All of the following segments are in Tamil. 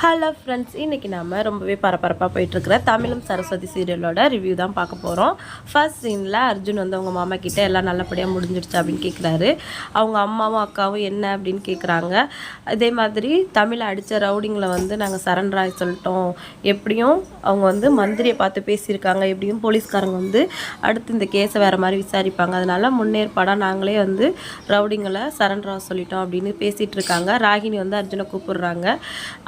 ஹலோ ஃப்ரெண்ட்ஸ் இன்றைக்கி நாம் ரொம்பவே பரபரப்பாக போயிட்டுருக்கிற தமிழும் சரஸ்வதி சீரியலோட ரிவ்யூ தான் பார்க்க போகிறோம் ஃபர்ஸ்ட் சீனில் அர்ஜுன் வந்து அவங்க மாமா கிட்டே எல்லாம் நல்லபடியாக முடிஞ்சிடுச்சு அப்படின்னு கேட்குறாரு அவங்க அம்மாவும் அக்காவும் என்ன அப்படின்னு கேட்குறாங்க அதே மாதிரி தமிழை அடித்த ரவுடிங்கில் வந்து நாங்கள் சரண்டராய் சொல்லிட்டோம். எப்படியும் அவங்க வந்து மந்திரியை பார்த்து பேசியிருக்காங்க. எப்படியும் போலீஸ்காரங்க வந்து அடுத்து இந்த கேஸை வேறு மாதிரி விசாரிப்பாங்க. அதனால் முன்னேற்பாடாக நாங்களே வந்து ரவுடிங்களை சரண்டராக சொல்லிட்டோம் அப்படின்னு பேசிகிட்டு இருக்காங்க. ராகினி வந்து அர்ஜுனை கூப்பிடுறாங்க.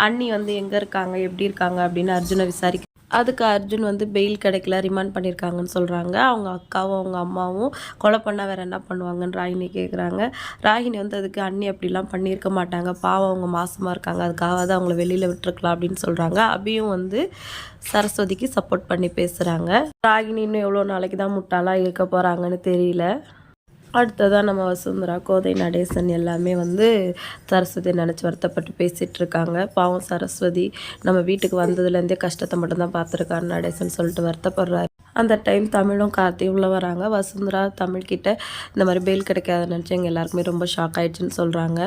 அண்ணி வந்து வந்து எங்கே இருக்காங்க எப்படி இருக்காங்க அப்படின்னு அர்ஜுனை விசாரிக்க அதுக்கு அர்ஜுன் வந்து பெயில் கிடைக்கல ரிமாண்ட் பண்ணியிருக்காங்கன்னு சொல்கிறாங்க அவங்க அக்காவும் அவங்க அம்மாவும் கொலை பண்ணால் வேறு என்ன பண்ணுவாங்கன்னு ராகினி கேட்குறாங்க ராகினி வந்து அதுக்கு அண்ணி அப்படிலாம் பண்ணியிருக்க மாட்டாங்க. பாவம் அவங்க மாசமாக இருக்காங்க. அதுக்காக தான் அவங்கள வெளியில் விட்டுருக்கலாம் அப்படின்னு சொல்கிறாங்க அபியும் வந்து சரஸ்வதிக்கு சப்போர்ட் பண்ணி பேசுகிறாங்க ராகினி இன்னும் எவ்வளோ நாளைக்கு தான் முட்டாளாக இருக்க போகிறாங்கன்னு தெரியல. அடுத்ததாக நம்ம வசுந்தரா கோதை நடேசன் எல்லாமே வந்து சரஸ்வதி நினச்சி வருத்தப்பட்டு பேசிகிட்டு இருக்காங்க பாவம் சரஸ்வதி நம்ம வீட்டுக்கு வந்ததுலேருந்தே கஷ்டத்தை மட்டும்தான் பார்த்துருக்காரு நடேசன் சொல்லிட்டு வருத்தப்படுறாரு. அந்த டைம் தமிழும் கார்த்தி உள்ளே வராங்க. வசுந்தரா தமிழ்கிட்ட இந்த மாதிரி பெயில் கிடைக்காத நினச்சி எங்கள் எல்லாருக்குமே ரொம்ப ஷாக் ஆயிடுச்சுன்னு சொல்கிறாங்க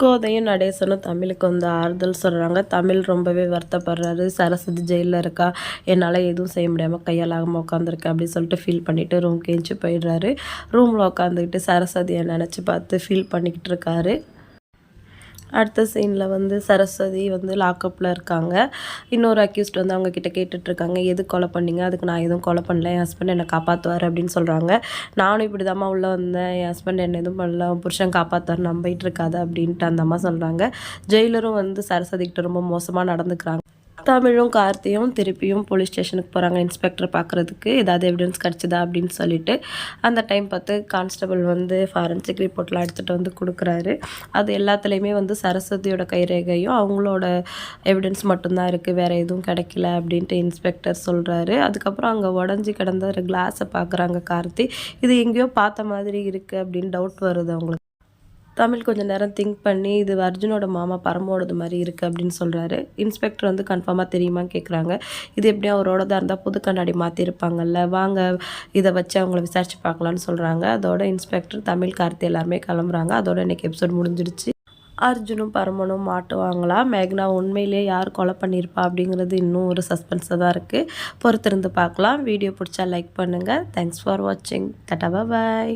கோதையும் நடேசனும் தமிழுக்கு வந்து ஆறுதல் சொல்கிறாங்க தமிழ் ரொம்பவே வருத்தப்படுறாரு. சரஸ்வதி ஜெயிலில் இருக்கா? என்னால் எதுவும் செய்ய முடியாமல் கையாலாகாமல் உட்காந்துருக்கேன் அப்படின்னு சொல்லிட்டு ஃபீல் பண்ணிவிட்டு ரூம் கேஞ்சு போயிடுறாரு. ரூமில் உட்காந்துக்கிட்டு சரஸ்வதியை நினச்சி பார்த்து ஃபீல் பண்ணிக்கிட்டு இருக்காரு. அடுத்த சீனில் வந்து சரஸ்வதி வந்து லாக்கப்பில் இருக்காங்க. இன்னொரு அக்யூஸ்ட் வந்து அவங்க கிட்ட கேட்டுட்ருக்காங்க எது கொலை பண்ணீங்க? அதுக்கு நான் எதுவும் கொலை பண்ணல. என் ஹஸ்பண்ட் என்னை காப்பாற்றுவார் அப்படின்னு சொல்கிறாங்க நானும் இப்படி தாம்மா உள்ளே வந்தேன். என் ஹஸ்பண்ட் என்ன எதுவும் பண்ணல. புருஷன் காப்பாற்றுவார் நம்பிட்டு இருக்காது அப்படின்ட்டு அந்த அம்மா சொல்கிறாங்க ஜெயிலரும் வந்து சரஸ்வதிக்கிட்ட ரொம்ப மோசமாக நடந்துக்கிறாங்க. தமிழும் கார்த்தியும் திருப்பியும் போலீஸ் ஸ்டேஷனுக்கு போகிறாங்க இன்ஸ்பெக்டர் பார்க்குறதுக்கு ஏதாவது எவிடன்ஸ் கிடச்சிதா அப்படின்னு சொல்லிட்டு அந்த டைம் பார்த்து கான்ஸ்டபிள் வந்து ஃபாரன்சிக் ரிப்போர்ட்லாம் எடுத்துகிட்டு வந்து கொடுக்குறாரு. அது எல்லாத்துலேயுமே வந்து சரஸ்வதியோட கைரேகையும் அவங்களோட எவிடன்ஸ் மட்டும்தான் இருக்குது வேறு எதுவும் கிடைக்கல அப்படின்ட்டு இன்ஸ்பெக்டர் சொல்கிறாரு அதுக்கப்புறம் அங்கே உடஞ்சி கிடந்த ஒரு கிளாஸை பார்க்குறாங்க கார்த்தி. இது எங்கேயோ பார்த்த மாதிரி இருக்குது அப்படின்னு டவுட் வருது அவங்களுக்கு. தமிழ் கொஞ்சம் நேரம் திங்க் பண்ணி இது அர்ஜுனோட மாமா பரமோடது மாதிரி இருக்குது அப்படின்னு சொல்கிறாரு இன்ஸ்பெக்டர் வந்து கன்ஃபார்மாக தெரியுமான்னு கேட்குறாங்க இது எப்படியும் அவரோடதாக இருந்தால் புது கண்ணாடி மாற்றிருப்பாங்கல்ல வாங்க இதை வச்சு அவங்கள விசாரித்து பார்க்கலான்னு சொல்கிறாங்க அதோட இன்ஸ்பெக்டர் தமிழ் கார்த்தி எல்லாருமே கிளம்புறாங்க. அதோட இன்றைக்கி எபிசோட் முடிஞ்சிடுச்சு அர்ஜுனும் பரமனும் மாட்டுவாங்களா மேக்னா உண்மையிலேயே யார் கொலை பண்ணியிருப்பா அப்படிங்கிறது இன்னும் ஒரு சஸ்பென்ஸாக தான் இருக்குது பொறுத்திருந்து பார்க்கலாம். வீடியோ பிடிச்சா லைக் பண்ணுங்கள் தேங்க்ஸ் ஃபார் வாட்சிங் தட்டா பாய்